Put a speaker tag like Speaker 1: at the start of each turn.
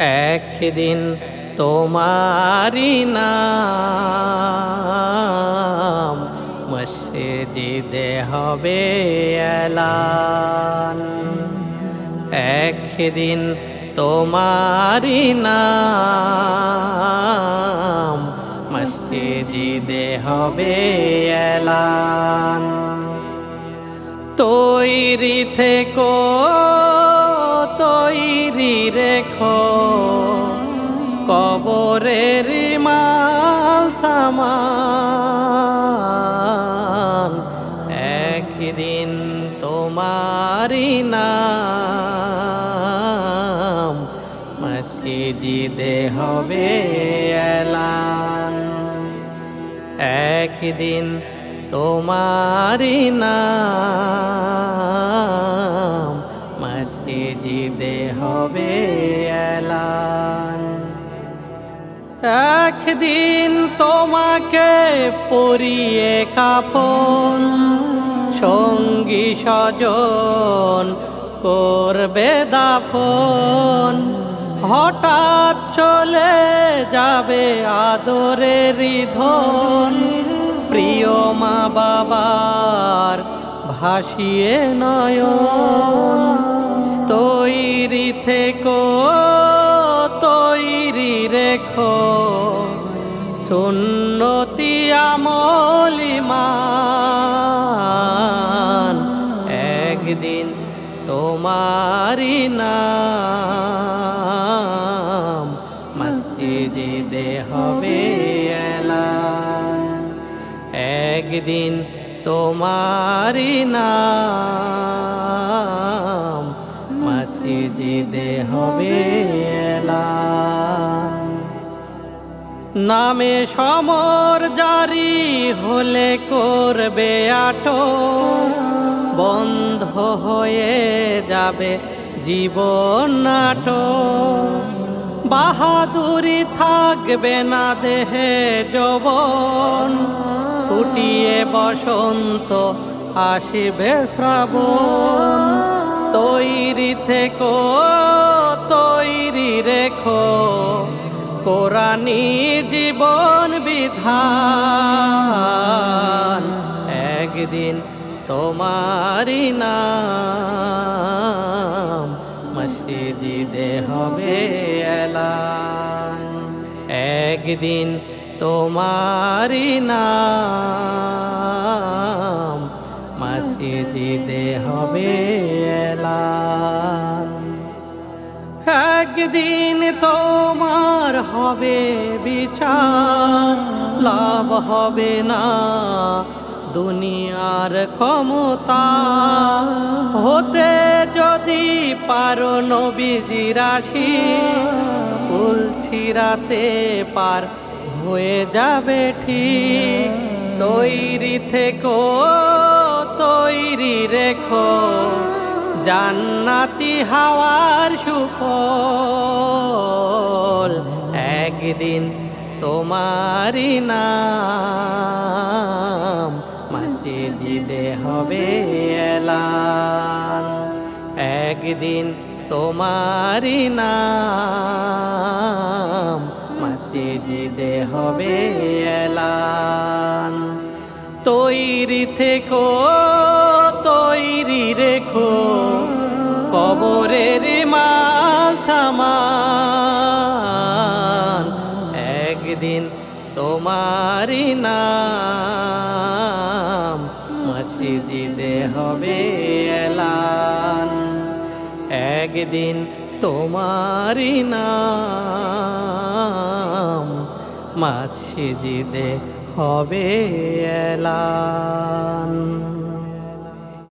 Speaker 1: একদিন তোমারি নাম মসজিদে হবে এলান। একদিন তোমারি নাম মসজিদে হবে এলান। তৈরি থেকো তৈরি রেখো। কবরের মাল সামান একদিন তোমারি নাম। মসজিদে হবে একদিন তোমারি নাম। মসজিদে হবে এলান। একদিন তোমাকে পরিয়ে কাফন, সঙ্গী স্বজন করবে দাফন। হঠাৎ চলে যাবে আদরের ধন প্রিয় মা বাবার ভাসিয়ে নয়ন। তৈরি থেকো, তৈরি রেখো। সুন্নতি আমলিমান একদিন তোমারি নাম। মসজিদে হবে এলান, একদিন তোমারি নাম। মসজিদে হবে নামে সমর জারি হলে করবে আটো বন্ধ হয়ে যাবে জীবন নাটো বাহাদুরি থাকবে না দেহে যবন। ফুটিয়ে বসন্ত আসিবে শ্রাবণ। তৈরি থেকো, তৈরি রেখো। কোরআনি জীবন বিধান। একদিন তোমারি নাম মসজিদে হবে এলান। একদিন তোমারি নাম মসজিদে হবে একদিন তোমার হবে বিচার, লাভ হবে না দুনিয়ার ক্ষমতা। হতে যদি পারো নবীজি রাশি উলছিরাতে পার হয়ে যাবে ঠিক। তৈরি থেকো। তৈরি রেখো। জান্নাতি হাওয়ার সুফল একদিন তোমারি নাম। মসজিদে হবে এলান। একদিন তোমারি নাম। মসজিদে হবে এলান। তৈরি থেকো। তৈরি রেখো, কবরের মাল একদিন তোমারি নাম, মসজিদে হবে এলান। একদিন তোমারি নাম, মসজিদে হবে এলান।